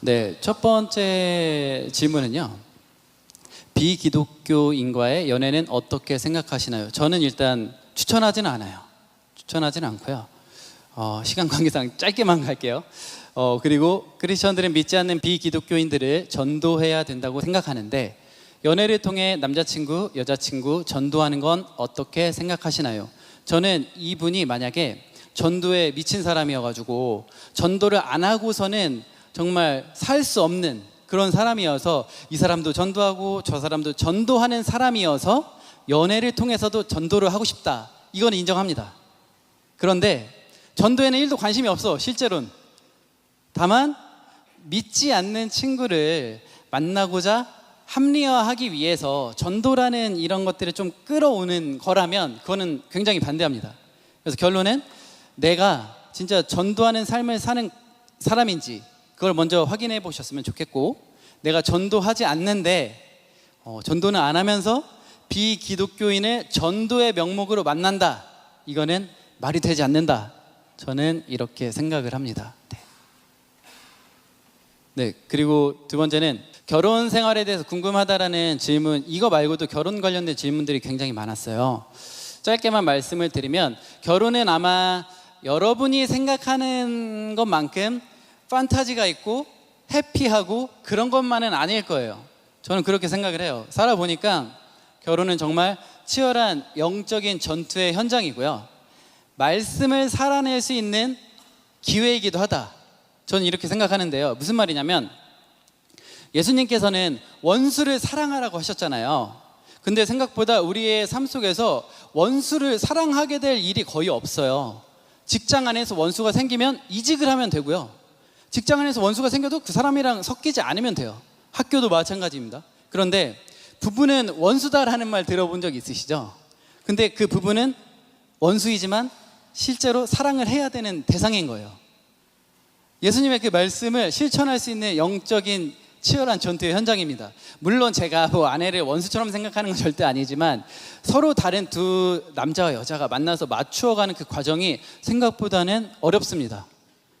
네, 첫 번째 질문은요. 비기독교인과의 연애는 어떻게 생각하시나요? 저는 일단 추천하지는 않아요. 추천하지는 않고요. 어, 시간 관계상 짧게만 갈게요. 어, 그리고 크리스천들은 믿지 않는 비기독교인들을 전도해야 된다고 생각하는데 연애를 통해 남자친구, 여자친구 전도하는 건 어떻게 생각하시나요? 저는 이분이 만약에 전도에 미친 사람이어가지고 전도를 안 하고서는 정말 살 수 없는 그런 사람이어서 이 사람도 전도하고 저 사람도 전도하는 사람이어서 연애를 통해서도 전도를 하고 싶다. 이건 인정합니다. 그런데 전도에는 1도 관심이 없어, 실제로는. 다만 믿지 않는 친구를 만나고자 합리화하기 위해서 전도라는 이런 것들을 좀 끌어오는 거라면 그거는 굉장히 반대합니다. 그래서 결론은 내가 진짜 전도하는 삶을 사는 사람인지 그걸 먼저 확인해 보셨으면 좋겠고 내가 전도하지 않는데 어, 전도는 안 하면서 비기독교인을 전도의 명목으로 만난다. 이거는 말이 되지 않는다. 저는 이렇게 생각을 합니다. 네. 네, 그리고 두 번째는 결혼 생활에 대해서 궁금하다라는 질문, 이거 말고도 결혼 관련된 질문들이 굉장히 많았어요. 짧게만 말씀을 드리면 결혼은 아마 여러분이 생각하는 것만큼 판타지가 있고 해피하고 그런 것만은 아닐 거예요. 저는 그렇게 생각을 해요. 살아보니까 결혼은 정말 치열한 영적인 전투의 현장이고요. 말씀을 살아낼 수 있는 기회이기도 하다. 저는 이렇게 생각하는데요. 무슨 말이냐면 예수님께서는 원수를 사랑하라고 하셨잖아요. 근데 생각보다 우리의 삶 속에서 원수를 사랑하게 될 일이 거의 없어요. 직장 안에서 원수가 생기면 이직을 하면 되고요. 직장 안에서 원수가 생겨도 그 사람이랑 섞이지 않으면 돼요. 학교도 마찬가지입니다. 그런데 부부는 원수다라는 말 들어본 적 있으시죠? 근데 그 부부는 원수이지만 실제로 사랑을 해야 되는 대상인 거예요. 예수님의 그 말씀을 실천할 수 있는 영적인 치열한 전투의 현장입니다. 물론 제가 뭐 아내를 원수처럼 생각하는 건 절대 아니지만 서로 다른 두 남자와 여자가 만나서 맞추어가는 그 과정이 생각보다는 어렵습니다.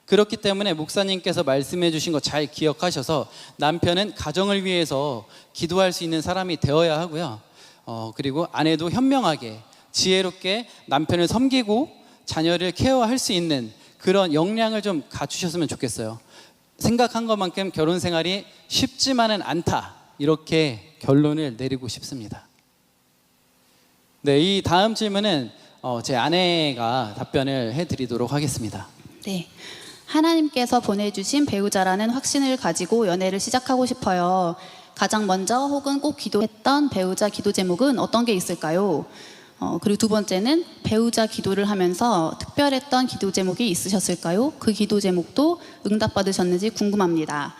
그렇기 때문에 목사님께서 말씀해 주신 거 잘 기억하셔서 남편은 가정을 위해서 기도할 수 있는 사람이 되어야 하고요. 어, 그리고 아내도 현명하게 지혜롭게 남편을 섬기고 자녀를 케어할 수 있는 그런 역량을 좀 갖추셨으면 좋겠어요. 생각한 것만큼 결혼 생활이 쉽지만은 않다. 이렇게 결론을 내리고 싶습니다. 네, 이 다음 질문은 어, 제 아내가 답변을 해드리도록 하겠습니다. 네. 하나님께서 보내주신 배우자라는 확신을 가지고 연애를 시작하고 싶어요. 가장 먼저 혹은 꼭 기도했던 배우자 기도 제목은 어떤 게 있을까요? 어, 그리고 두 번째는 배우자 기도를 하면서 특별했던 기도 제목이 있으셨을까요? 그 기도 제목도 응답받으셨는지 궁금합니다.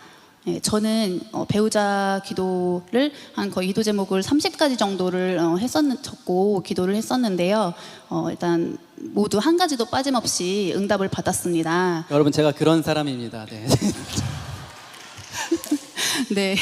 예, 저는 어, 배우자 기도를 한 거의 기도 제목을 30가지 정도를 어, 했었는 적고 기도를 했었는데요. 어, 일단 모두 한 가지도 빠짐없이 응답을 받았습니다. 여러분 제가 그런 사람입니다. 네. 네.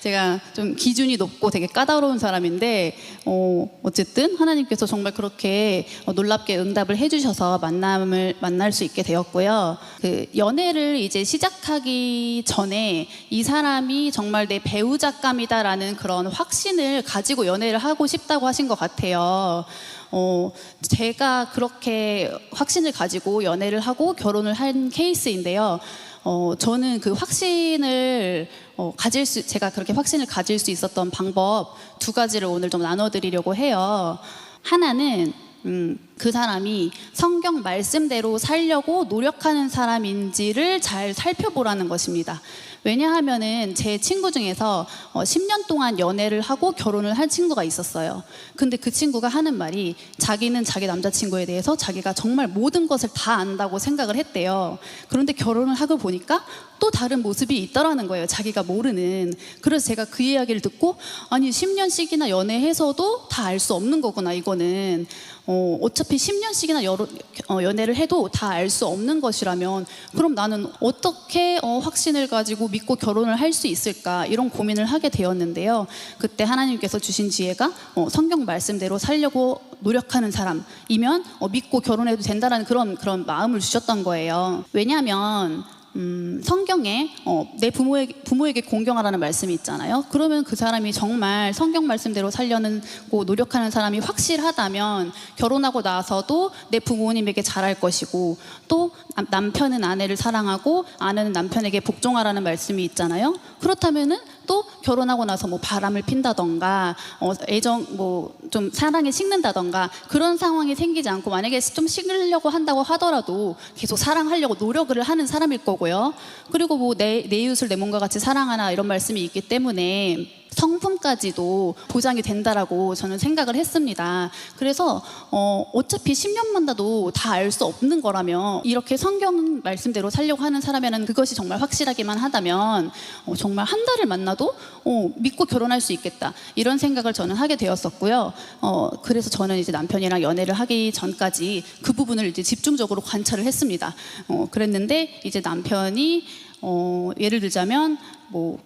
제가 좀 기준이 높고 되게 까다로운 사람인데, 어, 어쨌든 하나님께서 정말 그렇게 어, 놀랍게 응답을 해주셔서 만남을 만날 수 있게 되었고요. 그 연애를 이제 시작하기 전에 이 사람이 정말 내 배우자감이다라는 그런 확신을 가지고 연애를 하고 싶다고 하신 것 같아요. 어, 제가 그렇게 확신을 가지고 연애를 하고 결혼을 한 케이스인데요. 어, 저는 그 확신을 어, 가질 수, 제가 그렇게 확신을 가질 수 있었던 방법 두 가지를 오늘 좀 나눠드리려고 해요. 하나는, 음, 그 사람이 성경 말씀대로 살려고 노력하는 사람인지를 잘 살펴보라는 것입니다. 왜냐하면은 제 친구 중에서 어, 10년 동안 연애를 하고 결혼을 한 친구가 있었어요. 근데 그 친구가 하는 말이 자기는 자기 남자친구에 대해서 자기가 정말 모든 것을 다 안다고 생각을 했대요. 그런데 결혼을 하고 보니까 또 다른 모습이 있더라는 거예요. 자기가 모르는. 그래서 제가 그 이야기를 듣고 아니 10년씩이나 연애해서도 다 알 수 없는 거구나 이거는. 어, 어차피 10년씩이나 여러, 어, 연애를 해도 다 알 수 없는 것이라면 그럼 나는 어떻게 어, 확신을 가지고 믿고 결혼을 할 수 있을까 이런 고민을 하게 되었는데요. 그때 하나님께서 주신 지혜가 어, 성경 말씀대로 살려고 노력하는 사람이면 어, 믿고 결혼해도 된다라는 그런 그런 마음을 주셨던 거예요. 왜냐하면 음, 성경에 어, 내 부모에게, 부모에게 공경하라는 말씀이 있잖아요. 그러면 그 사람이 정말 성경 말씀대로 살려고 노력하는 사람이 확실하다면 결혼하고 나서도 내 부모님에게 잘할 것이고 또 남- 남편은 아내를 사랑하고 아내는 남편에게 복종하라는 말씀이 있잖아요. 그렇다면은 또 결혼하고 나서 뭐 바람을 핀다던가 어, 애정 뭐 좀 사랑에 식는다던가 그런 상황이 생기지 않고 만약에 좀 식으려고 한다고 하더라도 계속 사랑하려고 노력을 하는 사람일 거고요. 그리고 뭐 내 내 이웃을 내 몸과 같이 사랑하나 이런 말씀이 있기 때문에 성품까지도 보장이 된다라고 저는 생각을 했습니다. 그래서 어, 어차피 10년 만나도 다 알 수 없는 거라면 이렇게 성경 말씀대로 살려고 하는 사람에는 그것이 정말 확실하기만 하다면 어, 정말 한 달을 만나도 어, 믿고 결혼할 수 있겠다 이런 생각을 저는 하게 되었었고요. 어, 그래서 저는 이제 남편이랑 연애를 하기 전까지 그 부분을 이제 집중적으로 관찰을 했습니다. 어, 그랬는데 이제 남편이 어, 예를 들자면 뭐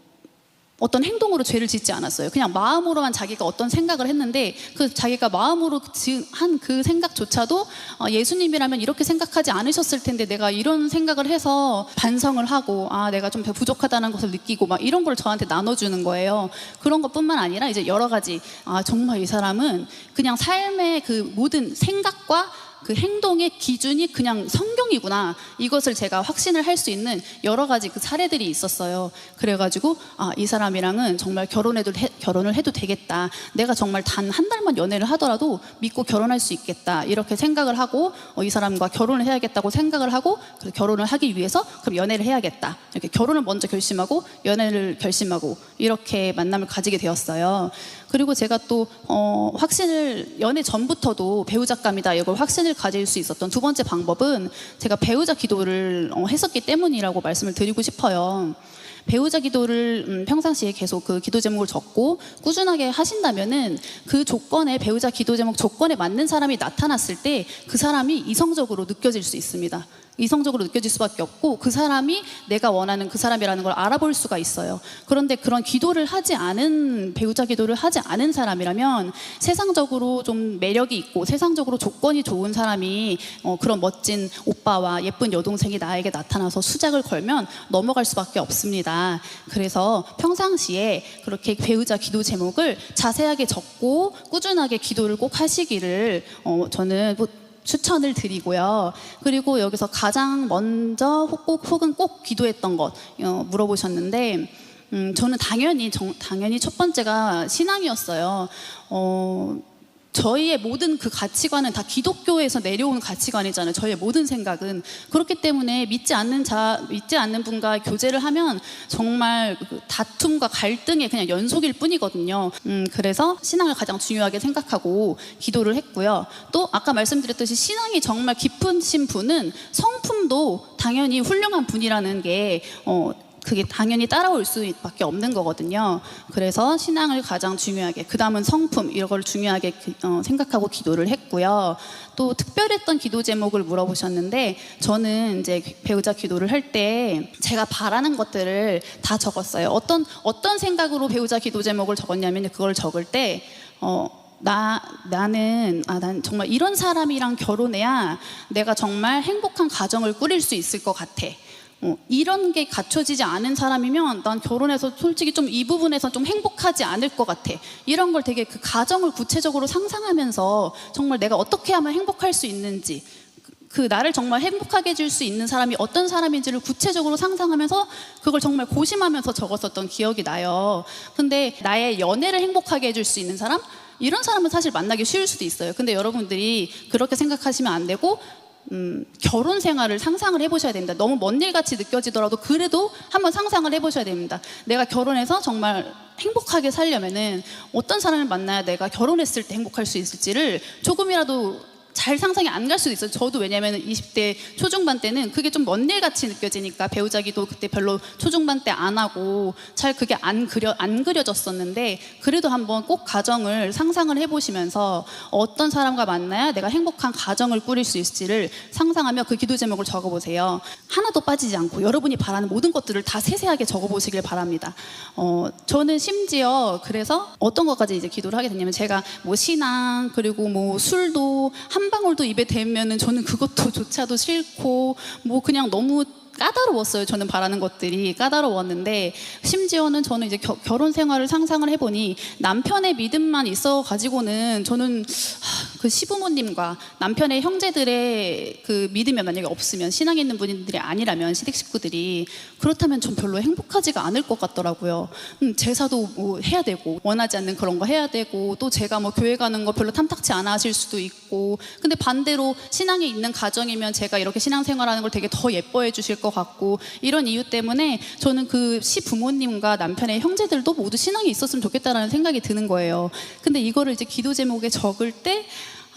어떤 행동으로 죄를 짓지 않았어요. 그냥 마음으로만 자기가 어떤 생각을 했는데 그 자기가 마음으로 한 그 생각조차도 어, 예수님이라면 이렇게 생각하지 않으셨을 텐데 내가 이런 생각을 해서 반성을 하고 아 내가 좀 부족하다는 것을 느끼고 막 이런 걸 저한테 나눠주는 거예요. 그런 것뿐만 아니라 이제 여러 가지 아 정말 이 사람은 그냥 삶의 그 모든 생각과 그 행동의 기준이 그냥 성경이구나. 이것을 제가 확신을 할 수 있는 여러 가지 그 사례들이 있었어요. 그래가지고, 아, 이 사람이랑은 정말 결혼해도, 해- 결혼을 해도 되겠다. 내가 정말 단 한 달만 연애를 하더라도 믿고 결혼할 수 있겠다. 이렇게 생각을 하고, 어, 이 사람과 결혼을 해야겠다고 생각을 하고, 결혼을 하기 위해서 그럼 연애를 해야겠다. 이렇게 결혼을 먼저 결심하고, 연애를 결심하고, 이렇게 만남을 가지게 되었어요. 그리고 제가 또 어, 확신을 연애 전부터도 배우자감이다 이걸 확신을 가질 수 있었던 두 번째 방법은 제가 배우자 기도를 어, 했었기 때문이라고 말씀을 드리고 싶어요. 배우자 기도를 음, 평상시에 계속 그 기도 제목을 적고 꾸준하게 하신다면은 그 조건에 배우자 기도 제목 조건에 맞는 사람이 나타났을 때 그 사람이 이성적으로 느껴질 수 있습니다. 이성적으로 느껴질 수밖에 없고 그 사람이 내가 원하는 그 사람이라는 걸 알아볼 수가 있어요. 그런데 그런 기도를 하지 않은 배우자 기도를 하지 않은 사람이라면 세상적으로 좀 매력이 있고 세상적으로 조건이 좋은 사람이 어, 그런 멋진 오빠와 예쁜 여동생이 나에게 나타나서 수작을 걸면 넘어갈 수밖에 없습니다. 그래서 평상시에 그렇게 배우자 기도 제목을 자세하게 적고 꾸준하게 기도를 꼭 하시기를 어, 저는 뭐 추천을 드리고요. 그리고 여기서 가장 먼저 혹, 혹은 꼭 기도했던 것 어, 물어보셨는데, 음, 저는 당연히 정- 당연히 첫 번째가 신앙이었어요. 어, 저희의 모든 그 가치관은 다 기독교에서 내려온 가치관이잖아요. 저희의 모든 생각은 그렇기 때문에 믿지 않는 자, 믿지 않는 분과 교제를 하면 정말 그 다툼과 갈등의 그냥 연속일 뿐이거든요. 음, 그래서 신앙을 가장 중요하게 생각하고 기도를 했고요. 또 아까 말씀드렸듯이 신앙이 정말 깊으신 분은 성품도 당연히 훌륭한 분이라는 게 어, 그게 당연히 따라올 수밖에 없는 거거든요. 그래서 신앙을 가장 중요하게, 그 다음은 성품 이런 걸 중요하게 그- 어, 생각하고 기도를 했고요. 또 특별했던 기도 제목을 물어보셨는데 저는 이제 배우자 기도를 할 때 제가 바라는 것들을 다 적었어요. 어떤 어떤 생각으로 배우자 기도 제목을 적었냐면 그걸 적을 때 어. 나 나는 아 난 정말 이런 사람이랑 결혼해야 내가 정말 행복한 가정을 꾸릴 수 있을 것 같아. 어, 이런 게 갖춰지지 않은 사람이면 난 결혼해서 솔직히 좀 이 부분에서 좀 행복하지 않을 것 같아. 이런 걸 되게 그 가정을 구체적으로 상상하면서 정말 내가 어떻게 하면 행복할 수 있는지 그 나를 정말 행복하게 해줄 수 있는 사람이 어떤 사람인지를 구체적으로 상상하면서 그걸 정말 고심하면서 적었었던 기억이 나요. 근데 나의 연애를 행복하게 해줄 수 있는 사람? 이런 사람은 사실 만나기 쉬울 수도 있어요. 근데 여러분들이 그렇게 생각하시면 안 되고 음, 결혼 생활을 상상을 해보셔야 됩니다. 너무 먼 일 같이 느껴지더라도 그래도 한번 상상을 해보셔야 됩니다. 내가 결혼해서 정말 행복하게 살려면은 어떤 사람을 만나야 내가 결혼했을 때 행복할 수 있을지를 조금이라도 잘 상상이 안 갈 수도 있어요. 저도 왜냐면 20대 초중반 때는 그게 좀 먼 일 같이 느껴지니까 배우자기도 그때 별로 초중반 때 안 하고 잘 그게 안 그려 안 그려졌었는데 그래도 한번 꼭 가정을 상상을 해보시면서 어떤 사람과 만나야 내가 행복한 가정을 꾸릴 수 있을지를 상상하며 그 기도 제목을 적어보세요. 하나도 빠지지 않고 여러분이 바라는 모든 것들을 다 세세하게 적어보시길 바랍니다. 어, 저는 심지어 그래서 어떤 것까지 이제 기도를 하게 됐냐면 제가 뭐 신앙 그리고 뭐 술도 한 방울도 입에 대면은 저는 그것도 조차도 싫고 뭐 그냥 너무 까다로웠어요. 저는 바라는 것들이 까다로웠는데 심지어는 저는 이제 겨- 결혼 생활을 상상을 해보니 남편의 믿음만 있어 가지고는 저는 하, 그 시부모님과 남편의 형제들의 그 믿음이 만약에 없으면 신앙에 있는 분들이 아니라면 시댁 식구들이 그렇다면 전 별로 행복하지가 않을 것 같더라고요. 음, 제사도 뭐 해야 되고 원하지 않는 그런 거 해야 되고 또 제가 뭐 교회 가는 거 별로 탐탁치 않아 하실 수도 있고 근데 반대로 신앙에 있는 가정이면 제가 이렇게 신앙생활하는 걸 되게 더 예뻐해 주실 것 같고 이런 이유 때문에 저는 그 시 부모님과 남편의 형제들도 모두 신앙이 있었으면 좋겠다라는 생각이 드는 거예요. 근데 이거를 이제 기도 제목에 적을 때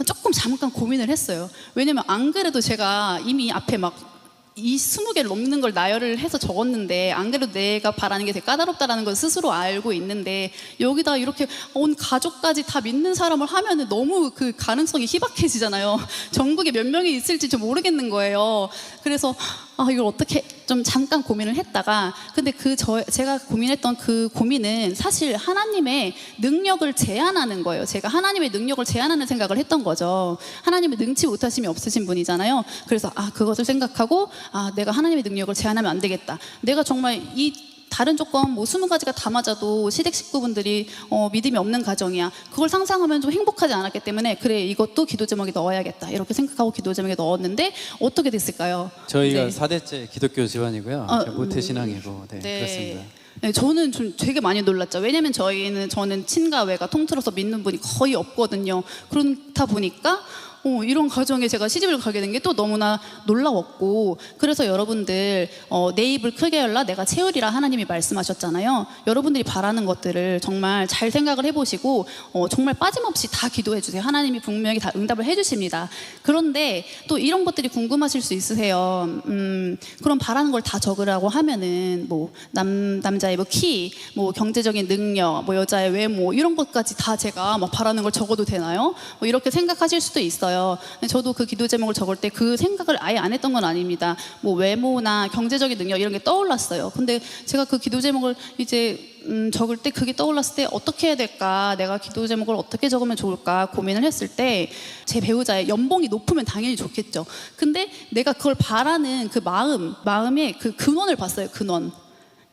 조금 잠깐 고민을 했어요. 왜냐면 안 그래도 제가 이미 앞에 막이 스무 개를 넘는 걸 나열을 해서 적었는데 안 그래도 내가 바라는 게 되게 까다롭다라는 걸 스스로 알고 있는데 여기다 이렇게 온 가족까지 다 믿는 사람을 하면은 너무 그 가능성이 희박해지잖아요. 전국에 몇 명이 있을지 좀 모르겠는 거예요. 그래서 아 이걸 어떻게 좀 잠깐 고민을 했다가 근데 그 저 제가 고민했던 그 고민은 사실 하나님의 능력을 제한하는 거예요. 제가 하나님의 능력을 제한하는 생각을 했던 거죠. 하나님의 능치 못하심이 없으신 분이잖아요. 그래서 아 그것을 생각하고 아 내가 하나님의 능력을 제한하면 안 되겠다. 내가 정말 이 다른 조건 뭐 스무 가지가 다 맞아도 시댁 식구분들이 어, 믿음이 없는 가정이야. 그걸 상상하면 좀 행복하지 않았기 때문에 그래 이것도 기도 제목에 넣어야겠다 이렇게 생각하고 기도 제목에 넣었는데 어떻게 됐을까요? 저희가 네. 사대째 기독교 집안이고요. 아, 모태 신앙이고 네, 그렇습니다. 네, 저는 좀 되게 많이 놀랐죠. 왜냐면 저희는 저는 친가 외가 통틀어서 믿는 분이 거의 없거든요. 그렇다 보니까 어, 이런 가정에 제가 시집을 가게 된 게 또 너무나 놀라웠고 그래서 여러분들 어, 내 입을 크게 열라 내가 채우리라 하나님이 말씀하셨잖아요. 여러분들이 바라는 것들을 정말 잘 생각을 해보시고 어, 정말 빠짐없이 다 기도해 주세요. 하나님이 분명히 다 응답을 해주십니다. 그런데 또 이런 것들이 궁금하실 수 있으세요. 음, 그럼 바라는 걸 다 적으라고 하면은 뭐 남 남자의 뭐 키, 뭐 경제적인 능력, 뭐 여자의 외모 이런 것까지 다 제가 막 바라는 걸 적어도 되나요? 뭐 이렇게 생각하실 수도 있어요. 근데 저도 그 기도 제목을 적을 때 그 생각을 아예 안 했던 건 아닙니다. 뭐 외모나 경제적인 능력 이런 게 떠올랐어요. 근데 제가 그 기도 제목을 이제 음, 적을 때 그게 떠올랐을 때 어떻게 해야 될까? 내가 기도 제목을 어떻게 적으면 좋을까? 고민을 했을 때 제 배우자의 연봉이 높으면 당연히 좋겠죠. 근데 내가 그걸 바라는 그 마음, 마음의 그 근원을 봤어요. 근원.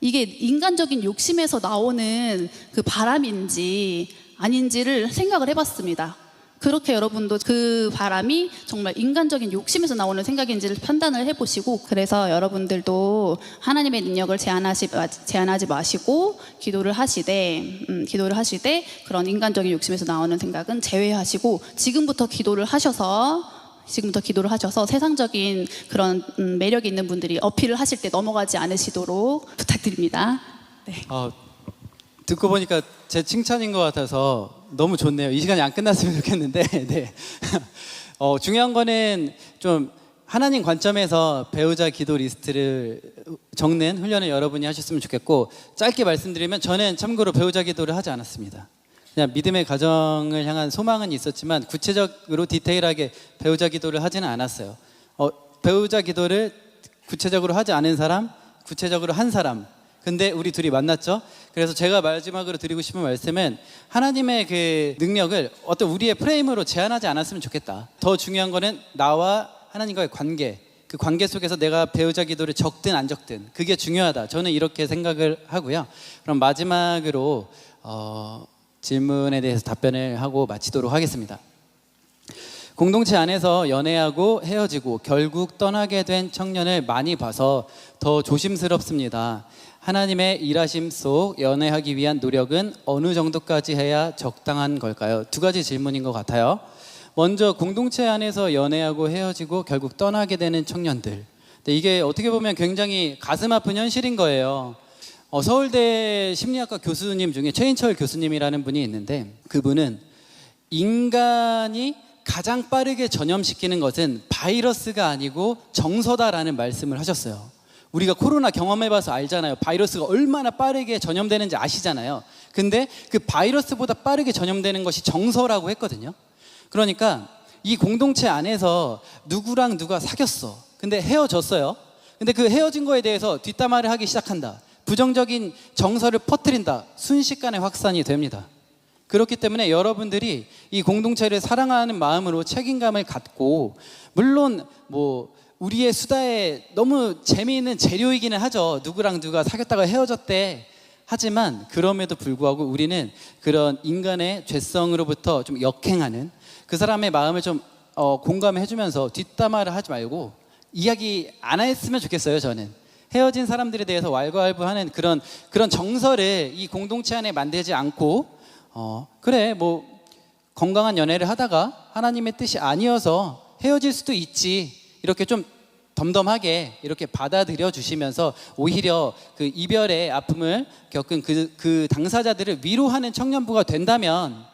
이게 인간적인 욕심에서 나오는 그 바람인지 아닌지를 생각을 해봤습니다. 그렇게 여러분도 그 바람이 정말 인간적인 욕심에서 나오는 생각인지를 판단을 해보시고 그래서 여러분들도 하나님의 능력을 제한하시, 제한하지 마시고 기도를 하시되 음, 기도를 하시되 그런 인간적인 욕심에서 나오는 생각은 제외하시고 지금부터 기도를 하셔서 지금부터 기도를 하셔서 세상적인 그런 음, 매력 있는 분들이 어필을 하실 때 넘어가지 않으시도록 부탁드립니다. 네. 어, 듣고 보니까 제 칭찬인 것 같아서 너무 좋네요. 이 시간이 안 끝났으면 좋겠는데, 네. 어, 중요한 거는 좀 하나님 관점에서 배우자 기도 리스트를 적는 훈련을 여러분이 하셨으면 좋겠고, 짧게 말씀드리면 저는 참고로 배우자 기도를 하지 않았습니다. 그냥 믿음의 가정을 향한 소망은 있었지만 구체적으로 디테일하게 배우자 기도를 하지는 않았어요. 어, 배우자 기도를 구체적으로 하지 않은 사람, 구체적으로 한 사람. 근데 우리 둘이 만났죠. 그래서 제가 마지막으로 드리고 싶은 말씀은 하나님의 그 능력을 어떤 우리의 프레임으로 제한하지 않았으면 좋겠다. 더 중요한 거는 나와 하나님과의 관계. 그 관계 속에서 내가 배우자 기도를 적든 안 적든 그게 중요하다. 저는 이렇게 생각을 하고요. 그럼 마지막으로 어, 질문에 대해서 답변을 하고 마치도록 하겠습니다. 공동체 안에서 연애하고 헤어지고 결국 떠나게 된 청년을 많이 봐서 더 조심스럽습니다. 하나님의 일하심 속 연애하기 위한 노력은 어느 정도까지 해야 적당한 걸까요? 두 가지 질문인 것 같아요. 먼저 공동체 안에서 연애하고 헤어지고 결국 떠나게 되는 청년들. 이게 어떻게 보면 굉장히 가슴 아픈 현실인 거예요. 어, 서울대 심리학과 교수님 중에 최인철 교수님이라는 분이 있는데 그분은 인간이 가장 빠르게 전염시키는 것은 바이러스가 아니고 정서다라는 말씀을 하셨어요. 우리가 코로나 경험해봐서 알잖아요. 바이러스가 얼마나 빠르게 전염되는지 아시잖아요. 근데 그 바이러스보다 빠르게 전염되는 것이 정서라고 했거든요. 그러니까 이 공동체 안에서 누구랑 누가 사귀었어. 근데 헤어졌어요. 근데 그 헤어진 거에 대해서 뒷담화를 하기 시작한다. 부정적인 정서를 퍼뜨린다. 순식간에 확산이 됩니다. 그렇기 때문에 여러분들이 이 공동체를 사랑하는 마음으로 책임감을 갖고 물론 뭐 우리의 수다에 너무 재미있는 재료이기는 하죠. 누구랑 누가 사귀었다가 헤어졌대. 하지만 그럼에도 불구하고 우리는 그런 인간의 죄성으로부터 좀 역행하는 그 사람의 마음을 좀 어, 공감해 주면서 뒷담화를 하지 말고 이야기 안 했으면 좋겠어요. 저는 헤어진 사람들에 대해서 왈가왈부하는 그런 그런 정서를 이 공동체 안에 만들지 않고 어, 그래 뭐 건강한 연애를 하다가 하나님의 뜻이 아니어서 헤어질 수도 있지 이렇게 좀 덤덤하게 이렇게 받아들여 주시면서 오히려 그 이별의 아픔을 겪은 그, 그 당사자들을 위로하는 청년부가 된다면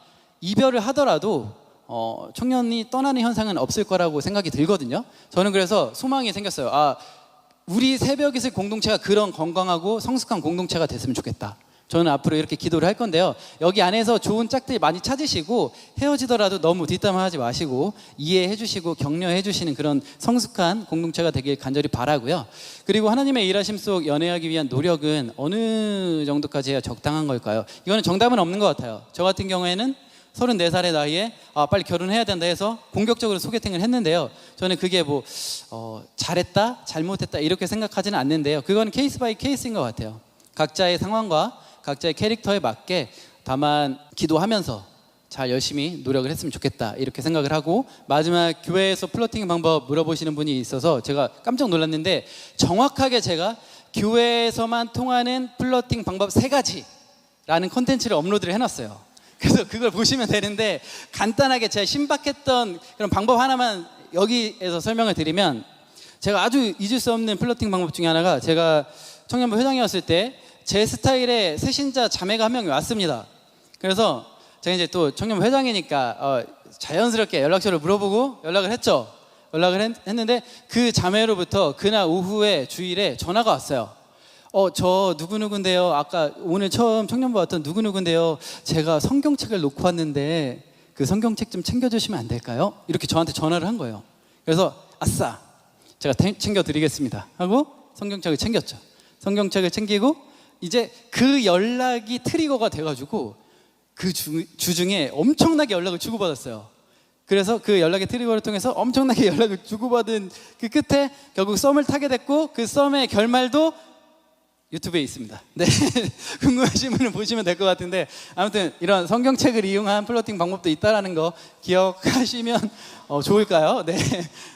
이별을 하더라도 어, 청년이 떠나는 현상은 없을 거라고 생각이 들거든요. 저는 그래서 소망이 생겼어요. 아, 우리 새벽이슬 공동체가 그런 건강하고 성숙한 공동체가 됐으면 좋겠다. 저는 앞으로 이렇게 기도를 할 건데요. 여기 안에서 좋은 짝들 많이 찾으시고 헤어지더라도 너무 뒷담화하지 마시고 이해해 주시고 격려해 주시는 그런 성숙한 공동체가 되길 간절히 바라고요. 그리고 하나님의 일하심 속 연애하기 위한 노력은 어느 정도까지 해야 적당한 걸까요? 이거는 정답은 없는 것 같아요. 저 같은 경우에는 34살의 나이에 아, 빨리 결혼해야 된다 해서 공격적으로 소개팅을 했는데요. 저는 그게 뭐 어, 잘했다, 잘못했다 이렇게 생각하지는 않는데요. 그건 케이스 바이 케이스인 것 같아요. 각자의 상황과 각자의 캐릭터에 맞게 다만 기도하면서 잘 열심히 노력을 했으면 좋겠다 이렇게 생각을 하고 마지막 교회에서 플러팅 방법 물어보시는 분이 있어서 제가 깜짝 놀랐는데 정확하게 제가 교회에서만 통하는 플러팅 방법 세 가지라는 컨텐츠를 업로드를 해놨어요. 그래서 그걸 보시면 되는데 간단하게 제가 신박했던 그런 방법 하나만 여기에서 설명을 드리면 제가 아주 잊을 수 없는 플러팅 방법 중에 하나가 제가 청년부 회장이었을 때 제 스타일의 새신자 자매가 한 명이 왔습니다. 그래서 제가 이제 또 청년부 회장이니까 어, 자연스럽게 연락처를 물어보고 연락을 했죠. 연락을 했, 했는데 그 자매로부터 그날 오후에 주일에 전화가 왔어요. 어, 저 누구누구인데요. 아까 오늘 처음 청년부 왔던 누구누구인데요. 제가 성경책을 놓고 왔는데 그 성경책 좀 챙겨주시면 안 될까요? 이렇게 저한테 전화를 한 거예요. 그래서 아싸, 제가 태- 챙겨드리겠습니다. 하고 성경책을 챙겼죠. 성경책을 챙기고 이제 그 연락이 트리거가 돼가지고 그 주, 주중에 엄청나게 연락을 주고받았어요. 그래서 그 연락의 트리거를 통해서 엄청나게 연락을 주고받은 그 끝에 결국 썸을 타게 됐고 그 썸의 결말도 유튜브에 있습니다. 네. 궁금하신 분은 보시면 될 것 같은데 아무튼 이런 성경책을 이용한 플로팅 방법도 있다라는 거 기억하시면 어, 좋을까요? 네.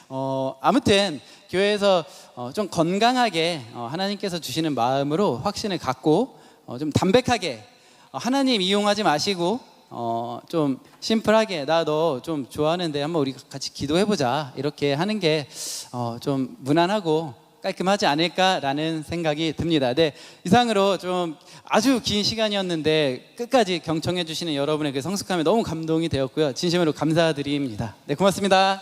어, 아무튼 교회에서 어, 좀 건강하게 어, 하나님께서 주시는 마음으로 확신을 갖고 어, 좀 담백하게 어, 하나님 이용하지 마시고 어, 좀 심플하게 나 너 좀 좋아하는데 한번 우리 같이 기도해 보자 이렇게 하는 게 어, 좀 무난하고 깔끔하지 않을까라는 생각이 듭니다. 네, 이상으로 좀 아주 긴 시간이었는데 끝까지 경청해 주시는 여러분의 그 성숙함에 너무 감동이 되었고요. 진심으로 감사드립니다. 네, 고맙습니다.